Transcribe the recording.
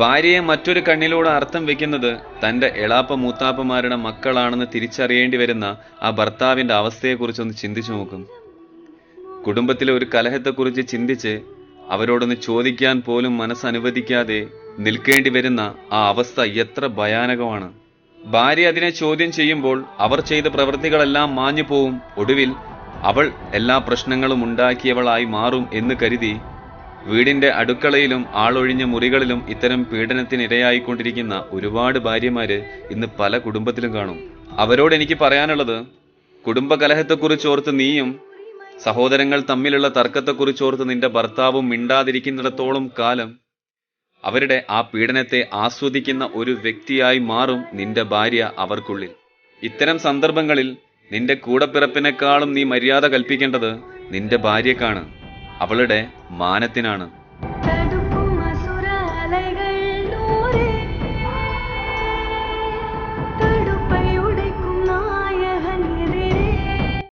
ഭാര്യയെ മറ്റൊരു കണ്ണിലൂടെ അർത്ഥം വെക്കുന്നത് തന്റെ എളാപ്പ മൂത്താപ്പമാരുടെ മക്കളാണെന്ന് തിരിച്ചറിയേണ്ടി വരുന്ന ആ ഭർത്താവിന്റെ അവസ്ഥയെക്കുറിച്ചൊന്ന് ചിന്തിച്ചു നോക്കും. കുടുംബത്തിലെ ഒരു കലഹത്തെക്കുറിച്ച് ചിന്തിച്ച് അവരോടൊന്ന് ചോദിക്കാൻ പോലും മനസ്സനുവദിക്കാതെ നിൽക്കേണ്ടി വരുന്ന ആ അവസ്ഥ എത്ര ഭയാനകമാണ്. ഭാര്യ അതിനെ ചോദ്യം ചെയ്യുമ്പോൾ അവർ ചെയ്ത പ്രവൃത്തികളെല്ലാം മാഞ്ഞു പോവും ഒടുവിൽ അവൾ എല്ലാ പ്രശ്നങ്ങളും ഉണ്ടാക്കിയവളായി മാറും എന്ന് കരുതി വീടിന്റെ അടുക്കളയിലും ആളൊഴിഞ്ഞ മുറികളിലും ഇത്തരം പീഡനത്തിനിരയായിക്കൊണ്ടിരിക്കുന്ന ഒരുപാട് ഭാര്യമാര് ഇന്ന് പല കുടുംബത്തിലും കാണും. അവരോട് എനിക്ക് പറയാനുള്ളത് കുടുംബകലഹത്തെക്കുറിച്ച് കലഹത്തെക്കുറിച്ചോർത്ത് നീയും സഹോദരങ്ങൾ തമ്മിലുള്ള തർക്കത്തെക്കുറിച്ച് ഓർത്ത് നിന്റെ ഭർത്താവും മിണ്ടാതിരിക്കുന്നിടത്തോളം കാലം അവരുടെ ആ പീഡനത്തെ ആസ്വദിക്കുന്ന ഒരു വ്യക്തിയായി മാറും നിന്റെ ഭാര്യ അവർക്കുള്ളിൽ. ഇത്തരം സന്ദർഭങ്ങളിൽ നിന്റെ കൂടപ്പിറപ്പിനേക്കാളും നീ മര്യാദ കൽപ്പിക്കേണ്ടത് നിന്റെ ഭാര്യക്കാണ്. അവളുടെ മാനത്തിനാണ്